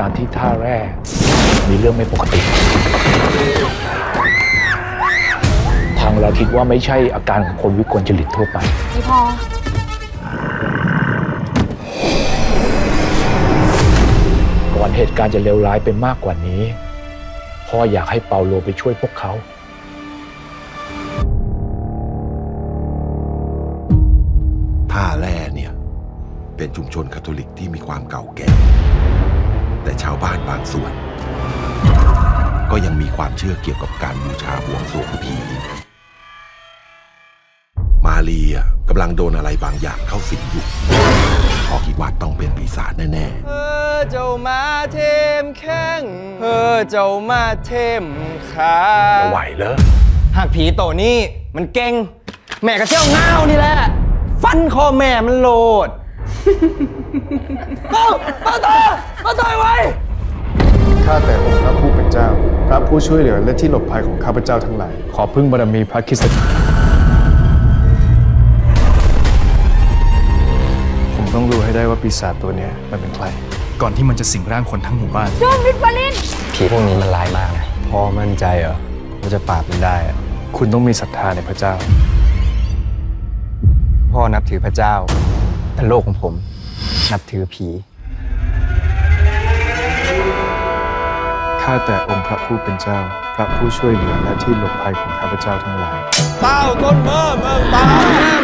การที่ท่าแร่มีเรื่องไม่ปกติ ทางเราคิดว่าไม่ใช่อาการของคนวิกลจริตทั่วไป พี่พอ ก่อนเหตุการณ์จะเลวร้ายไปมากกว่านี้ พ่ออยากให้เปาโลไปช่วยพวกเขา ท่าแร่เนี่ย เป็นชุมชนคาทอลิกที่มีความเก่าแก่ แต่ชาวบ้านบางส่วน ก็ยังมีความเชื่อเกี่ยวกับการบูชาบวงสรวงผีมาเรียกำลังโดนอะไรบางอย่างเข้าสิงอยู่พอคิดว่าต้องเป็นปีศาจแน่เออเจ้ามาเทมแข้งเออเจ้ามาเทมขาจะไหวเหรอหากผีโตนี่มันเก่ง แม่ก็เที่ยวเงาวนี่แหละ ฟันคอแม่มันโหลด เอ้าป้าตาป้าตายไว้ ข้าแต่องค์พระผู้เป็นเจ้า พระผู้ช่วยเหลือและที่หลบภัยของข้าพเจ้าทั้งหลาย ขอพึ่งบารมีพระคริสต์ผมต้องรู้ให้ได้ว่าปีศาจตัวเนี้ยมันเป็นใคร ก่อนที่มันจะสิงร่างคนทั้งหมู่บ้านผีพวกนี้มันร้ายมากนะพอมั่นใจเหรอว่าจะปราบมันได้อะคุณต้องมีศรัทธาในพระเจ้า พ่อนับถือพระเจ้า แต่โลกของผมนับถือผี ข้าแต่องค์พระผู้เป็นเจ้า พระผู้ช่วยเหลือและที่หลบภัยของข้าพเจ้าทั้งหลาย เต้าต้นเมื่อเมืองตา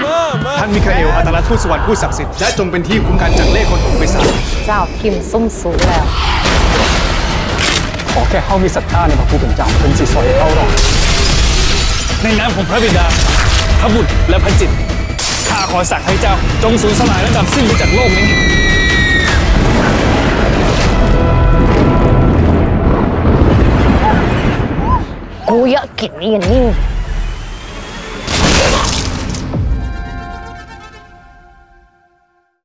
เมื่อเมื่อท่านมิคาเอลอัตลทูตสวรรค์ผู้ศักดิ์สิทธิ์และจงเป็นที่คุ้มกันจากเล่ห์คนของปีศาจเจ้าพิมพ์ส้มสูงแล้ว ขอแค่เข้ามีศรัทธาในพระผู้เป็นเจ้าเป็นสิทธิ์สอยเข้ารอดในน้ำของพระบิดา พระบุตรและพระจิตร ข้าขอสั่งให้เจ้า จงสูญสลายและดับสิ้นไปจากโลกนี้กูอยากกินอย่างนี้